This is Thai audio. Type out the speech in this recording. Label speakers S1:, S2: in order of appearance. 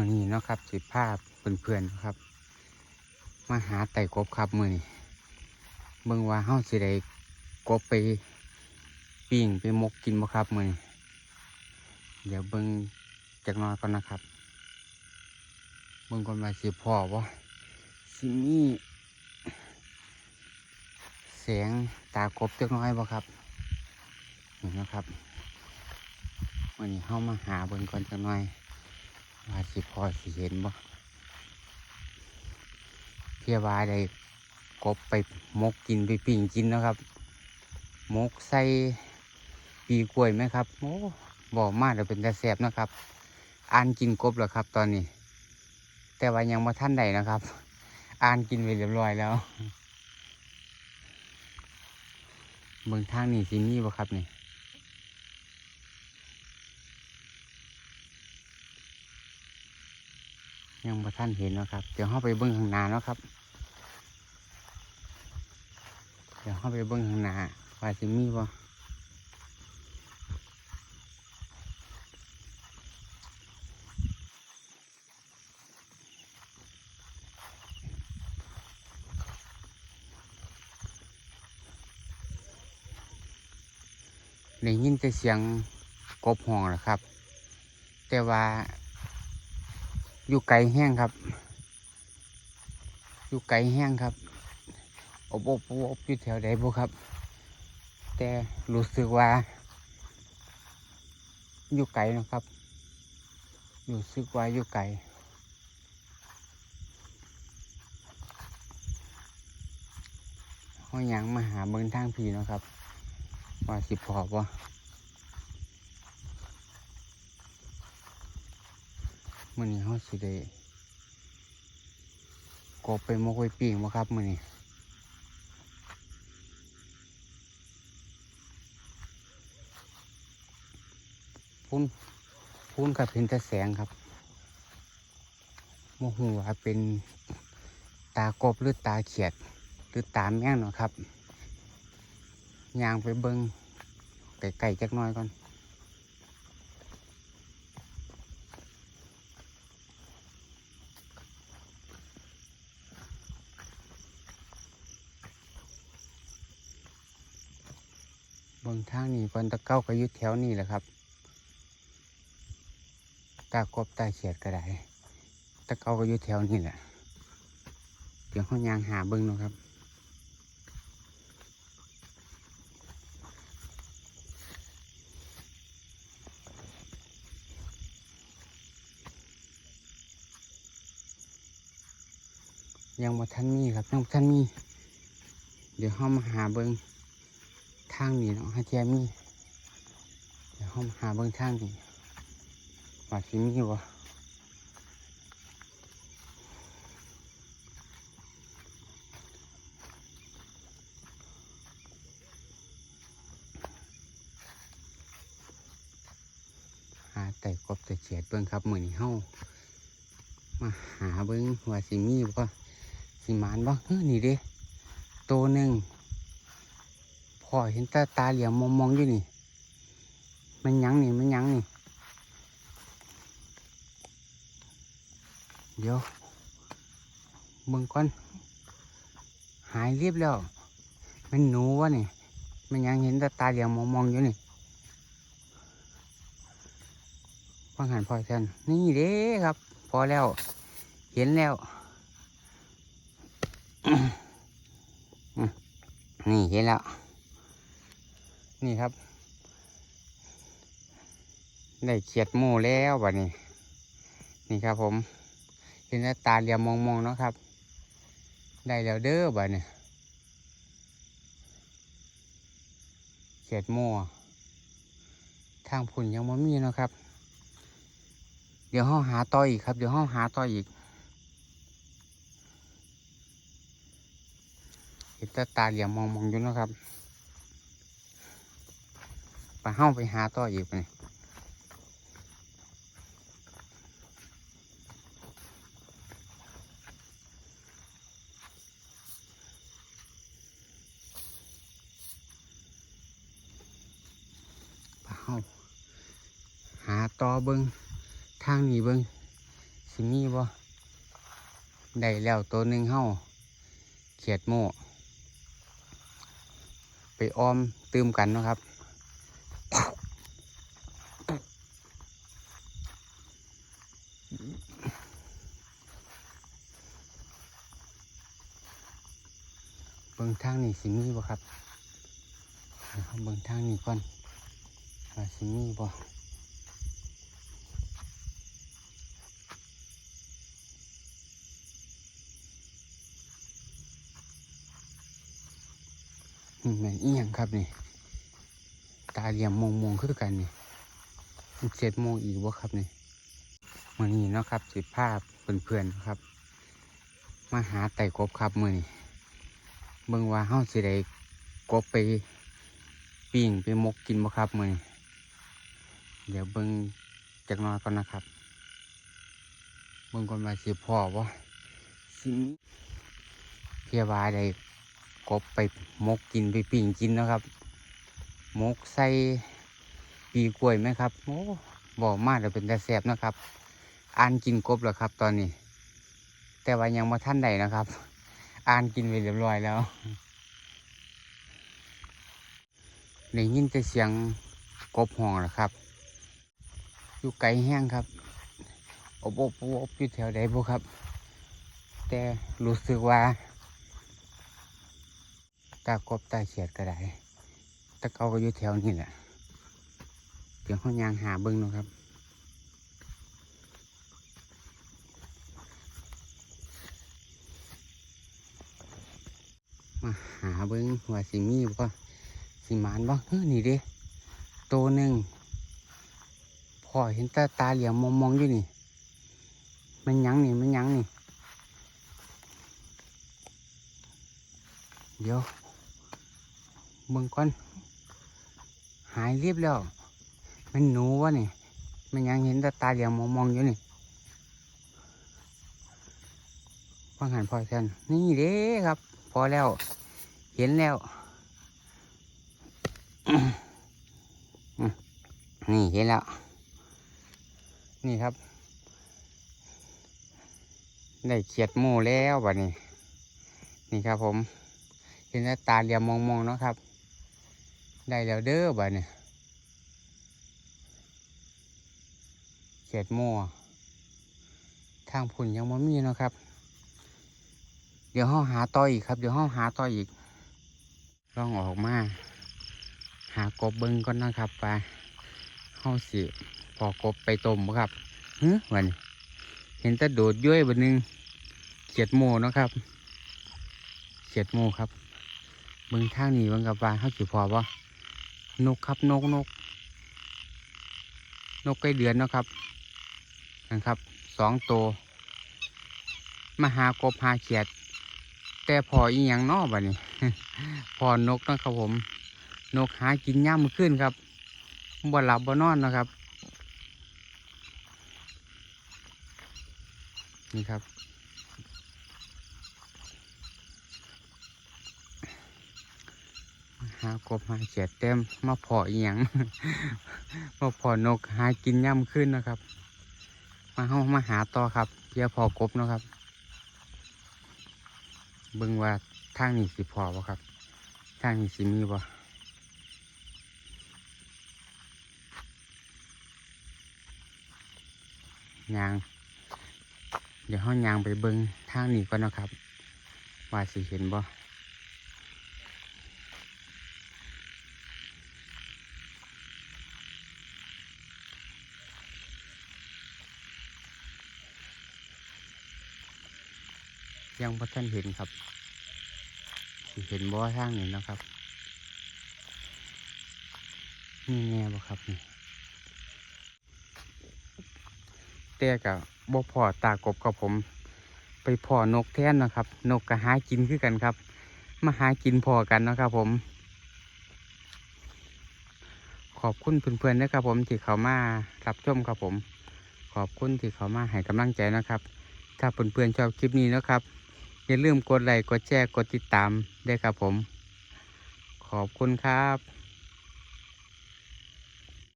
S1: มือนี้เนาะครับสิภาพเพื่อนๆครับ มาหาไต่กบครับมือนี้เบิ่งว่าเฮาสิได้กบไปปิ้งไปมกกินบ่ครับมือนี้เดี๋ยวเบิ่งจักน้อยก่อนนะครับเบิ่งก่อนว่าสิพอบ่สิมีแสงตากบจักน้อยบ่ครับนี่นะครับวันนี้เฮามาหาเบิ่งก่อนจักน่อย ว่าสิพอสิเห็นบ่เพียวาได้กบไปมกกินไปปิ่งกินนะครับ มกใส่ปีกล้วยไหมครับโอ้บอกมากเดี๋ยเป็นแตาแสบนะครับอ่านกินกบแล้วครับ ตอนนี้ แต่ว่ายังมาท่านใดนะครับอ่านกินไปเรียบร้อยแล้วเมืองทางนี่สิมีบ่ครับนี่ ยังบ่ท่านเห็นนะครับ เดี๋ยวเข้าไปเบิ้องข้างหน้าเนาะครับ เดี๋ยวเข้าไปเบิ้องข้างหน้าว่าสิมีบ่ได้ยินแต่เสียงกบห้องแหละครับ แต่ว่า อยู่ไกลแห้งครับ อยู่ไกลแห้งครับอบอบอบอบอยู่แถวใดบุครับ แต่รู้สึกว่า อยู่ไกลนะครับรู้สึกว่าอยู่ไกลห้อยยังมาหาเบิ้งทางผีนะครับ ว่าสิพอบ่ มื่อนี้เขาสิได้กบไปมกไปปีงบ่ครับมื่อนี้พุ่นพุ่นกับเห็นแต่แสงครับโมหูว่าเป็นตากบหรือตาเขียด หรือตาแม่งเนาะครับย่างไปเบิงไก่ๆจักน้อยก่อน บางทางนี่ก่อนตะเก้าก็ยุดแถวนี่แหละครับ ตากบตาเขียดก็ได้ตะเก้าก็ยุดแถวนี่แหละ เดี๋ยวเขายางหาเบิ้งนะครับยังบ่ท่านมีครับยังบ่ท่านมี เดี๋ยวเขามาหาเบิ้ง ทางนี้เนาะฮะเทียมีเดี๋ยวห้องหาเบื้องทางนี้ว่าสิมีบ่หาแต่กบแต่เฉียดเบื้องครับมือนี้เฮามาหาเบื้องว่าสิมีบ่สิมานบ่เฮ้อนี่เด้ตัวหนึ่ง อเห็นตาตาเหลี่ยมมองมองๆอยู่นี่ มันยังนี่ มันยังนี่ เดี๋ยวเบิ่งก่อน หายเรียบแล้ว มันหนูวะนี่ มันยังเห็นตาตาเหลี่ยมมองมองๆอยู่นี่ฟังหันพอแทนนี่เด้ครับ พอแล้ว เห็นแล้วนี่เห็นแล้ว นี่ครับ ได้เขียดหมูแล้วบัดนี้ นี่ครับผมเห็นแล้วตาเหลี่ยมมองๆเนาะครับ ได้แล้วเด้อบัดนี้เขียดหมูทางพุ่นยังไม่มีเนาะครับ เดี๋ยวห้องหาต่ออีกครับ เดี๋ยวห้องหาต่ออีกเห็นแต่ตาเหลี่ยมมองๆอยู่เนาะครับ ไปห้องไปหาต่ออีกไปไปห้องหาต่อเบิงทางนี้เบิงสิมีบ่ได้แล้วตัวหนึ่งเฮาเขียดโม่ไปอ้อมตืมกันนะครับ บิ่งทางนี่สิมีบ่ครับเดี๋ยวเราเบิ่งทางนี้ก่อนว่าสิมีบ่นี่แม่นอีหยังครับนี่ ตาเหลี่ยมมงมงคือกันนี่เจ็ดโมงอีกบ่ครับนี่มื้อนี้เนาะครับสิภาพเพื่อนๆครับ มาหาไต่กบครับมือนี้ เบิ่งว่าเฮาสิได้กบไปปิ้งไปมกกินบ่ครับมื้อนี้เดี๋ยวเบิ่งจักหน้อยก่อนนะครับเบิ่งก่อนว่าสิพอบ่สิมีเพียว่าได้กบไปมกกินไปปิ้งกินนะครับ มกใส่ปีกล้วยไหมครับโอ้บอกมาแล้วเป็นแต่แซ่บนะครับอ่านกินกบแล้วครับ ตอนนี้ แต่ว่ายังมาท่านใดนะครับ อ่านกินไปเรียบร้อยแล้วได้ยินแต่เสียงกบห้องแล้วครับ อยู่ไกลแห้งครับอบอบอบอบอยู่แถวใดบ่ครับ แต่รู้สึกว่าตากบตาเขียดก็ได้ตะเกาก็อยู่แถวนี้แหละ เดี๋ยวเขายางหาเบิ้งนะครับ มาหาเบิ้งว่าสิมีบ่สิมานบ่เฮ้อนี่เด้ตัวหนึ่งพ่อเห็นตาตาเหลี่ยมมองมองๆอยู่นี่ มันยังนี่มันยังนี่ เดี๋ยวเบิ่งก่อนหายเรียบแล้ว มันหนูวะนี่ มันยังเห็นตาตาเหลี่ยมมองมองๆอยู่นี่ฟังหันพ่อแทนนี่เด้ครับ พอแล้ว เห็นแล้ว นี่เห็นแล้ว นี่ครับ ได้เขียดหมูแล้วบัดนี้ นี่ครับผม เห็นแล้วตาเหลี่ยมมองๆเนาะครับ ได้แล้วเด้อบัดนี้เขียดหมูทางผุนยังไม่มีเนาะครับ เดี๋ยวห้องหาต่ออีกครับ เดี๋ยวห้องหาต่ออีกลองออกมา หากบเบิ้งก่อนนะครับไปห้องสิพอกบไปต้มครับเฮ้ยวันนี้เห็นแต่โดดย้อยบันนึงเขียดโมนะครับเขียดโมครับเบิ้งทางนี้เบิ้งกับว่าเขาสิพอบ่นกครับนกนก นกไก่เดือนนะครับนะครับสองตัวมาหากบหาเขียด แต่พออีหยังนอบ่นี่ พอนกนะครับผม นกหากินย่ามมือขึ้นครับบ่หลับบ่นอนนะครับ นี่ครับ หากบหาเขียดเต็มมาพออีหยัง มาพอนกหากินย่ำขึ้นนะครับ มาเฮามาหาต่อครับเพื่อพอกบนะครับ เบิ่งว่าทางนี้สิพอบ่ครับ ทางนี้สิมีบ่ยาง เดี๋ยวห้องยางไปเบิ่งทางนี้ก่อนนะครับ ว่าสิเห็นบ่ ยังบ่ทันเห็นครับ เห็นบ่อทางนี้เนะครับนี่แน่บ่ครับนี่แต่กับบ่พอตากบกับผม ไปพอนกแท่นนะครับ นกก็หากินคือกันครับ มาหากินพอกันนะครับผม ขอบคุณเพื่อนๆนะครับผมที่เขามารับชมครับผม ขอบคุณที่เขามาให้กำลังใจนะครับ ถ้าเพื่อนๆชอบคลิปนี้นะครับ อย่าลืมกดไลค์กดแชร์กดติดตามด้วยครับผม ขอบคุณครับ